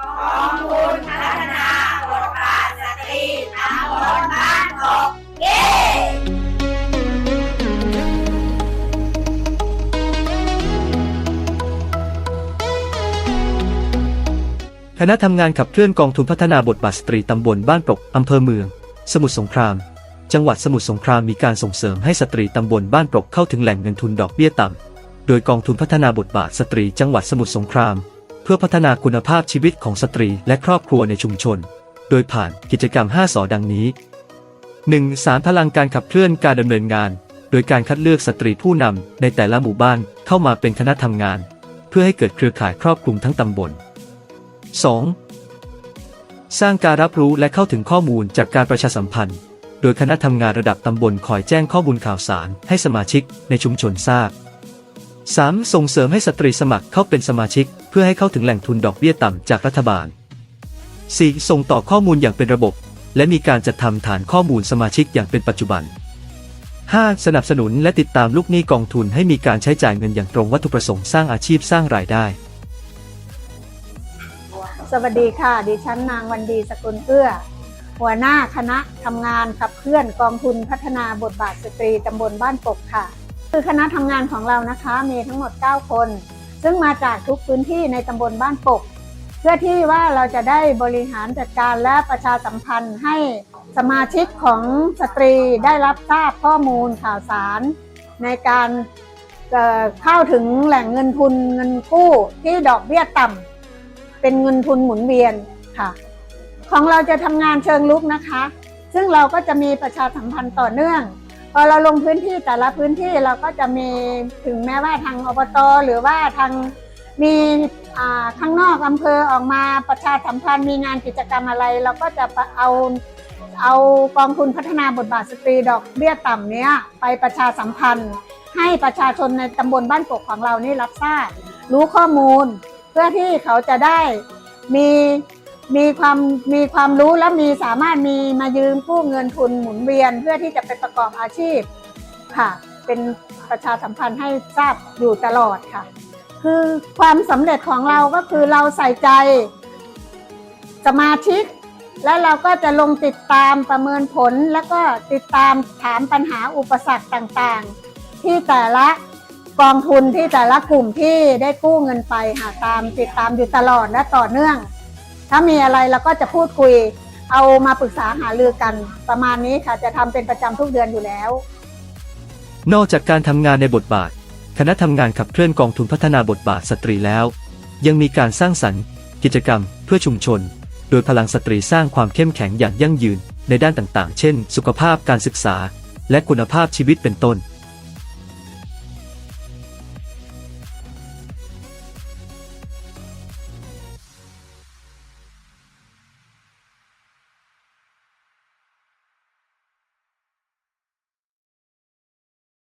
กองทุนพัฒนาบทบาทสตรีตำบลบ้านกกเย้คณะทำงานขับเคลื่อนกองทุนพัฒนาบทบาทสตรีตำบลบ้านปกอำเภอเมือง สมุทรสงคราม จังหวัดสมุทรสงครามมีการส่งเสริมให้สตรีตำบลบ้านปกเข้าถึงแหล่งเงินทุนดอกเบี้ยต่ำ โดยกองทุนพัฒนาบทบาทสตรีจังหวัดสมุทรสงคราม เพื่อพัฒนาคุณภาพชีวิตของสตรีและครอบครัวในชุมชน โดยผ่านกิจกรรม 5สอดังนี้ 1. สารพลังการขับเคลื่อนการดำเนินงาน โดยการคัดเลือกสตรีผู้นำในแต่ละหมู่บ้านเข้ามาเป็นคณะทำงาน เพื่อให้เกิดเครือข่ายครอบคลุมทั้งตำบล 2. สร้างการรับรู้และเข้าถึงข้อมูลจากการประชาสัมพันธ์ โดยคณะทำงานระดับตำบลคอยแจ้งข้อมูลข่าวสารให้สมาชิกในชุมชนทราบ 3. ส่งเสริมให้สตรีสมัครเข้าเป็นสมาชิก เพื่อให้เข้าถึงแหล่งทุนดอกเบี้ยต่ำจากรัฐบาล 4. ส่งต่อข้อมูลอย่างเป็นระบบ และมีการจัดทำฐานข้อมูลสมาชิกอย่างเป็นปัจจุบัน 5. สนับสนุนและติดตามลูกหนี้กองทุนให้มีการใช้จ่ายเงินอย่างตรงวัตถุประสงค์สร้างอาชีพสร้างรายได้ สวัสดีค่ะ ดิฉันนางวันดีสกุลเอื้อ หัวหน้าคณะทำงานขับเคลื่อนกองทุนพัฒนาบทบาทสตรีตำบลบ้านปกค่ะ คือคณะทำงานของเรานะคะมีทั้งหมด 9 คน ซึ่งมาจากทุกพื้นที่ในตำบลบ้านปก เพื่อที่ว่าเราจะได้บริหารจัดการและประชาสัมพันธ์ให้สมาชิกของสตรีได้รับทราบข้อมูลข่าวสาร ในการเอ่อเข้าถึงแหล่งเงินทุนเงินกู้ที่ดอกเบี้ยต่ำเป็นเงินทุนหมุนเวียนค่ะ ของเราจะทำงานเชิงลุกนะคะ ซึ่งเราก็จะมีประชาสัมพันธ์ต่อเนื่อง พอเราลงพื้นที่แต่ละพื้นที่เราก็จะมีถึงแม้ว่าทางอบตหรือว่าทางมีข้างนอกอำเภอออกมาประชาสัมพันธ์มีงานกิจกรรมอะไร เราก็จะเอาเอากองทุนพัฒนาบทบาทสตรีดอกเบี้ยต่ำเนี้ยไปประชาสัมพันธ์ ให้ประชาชนในตำบลบ้านกกของเรานี่รับทราบ รู้ข้อมูล เพื่อที่เขาจะได้มี มีความมีความรู้และมีสามารถมีมายืมกู้เงินทุนหมุนเวียน เพื่อที่จะไปประกอบอาชีพค่ะ เป็นประชาสัมพันธ์ให้ทราบอยู่ตลอดค่ะ คือความสำเร็จของเราก็คือเราใส่ใจสมาชิก และเราก็จะลงติดตามประเมินผล แล้วก็ติดตามถามปัญหาอุปสรรคต่างๆ ที่แต่ละกองทุนที่แต่ละกลุ่มที่ได้กู้เงินไปหาตามติดตามอยู่ตลอดและต่อเนื่อง ถ้ามีอะไรเราก็จะพูดคุย เอามาปรึกษาหารือกันประมาณนี้ค่ะ จะทำเป็นประจำทุกเดือนอยู่แล้ว นอกจากการทำงานในบทบาท คณะทำงานขับเคลื่อนกองทุนพัฒนาบทบาทสตรีแล้ว ยังมีการสร้างสรรค์ กิจกรรม เพื่อชุมชน โดยพลังสตรีสร้างความเข้มแข็งอย่างยั่งยืนในด้านต่างๆ เช่น สุขภาพการศึกษา และคุณภาพชีวิตเป็นต้น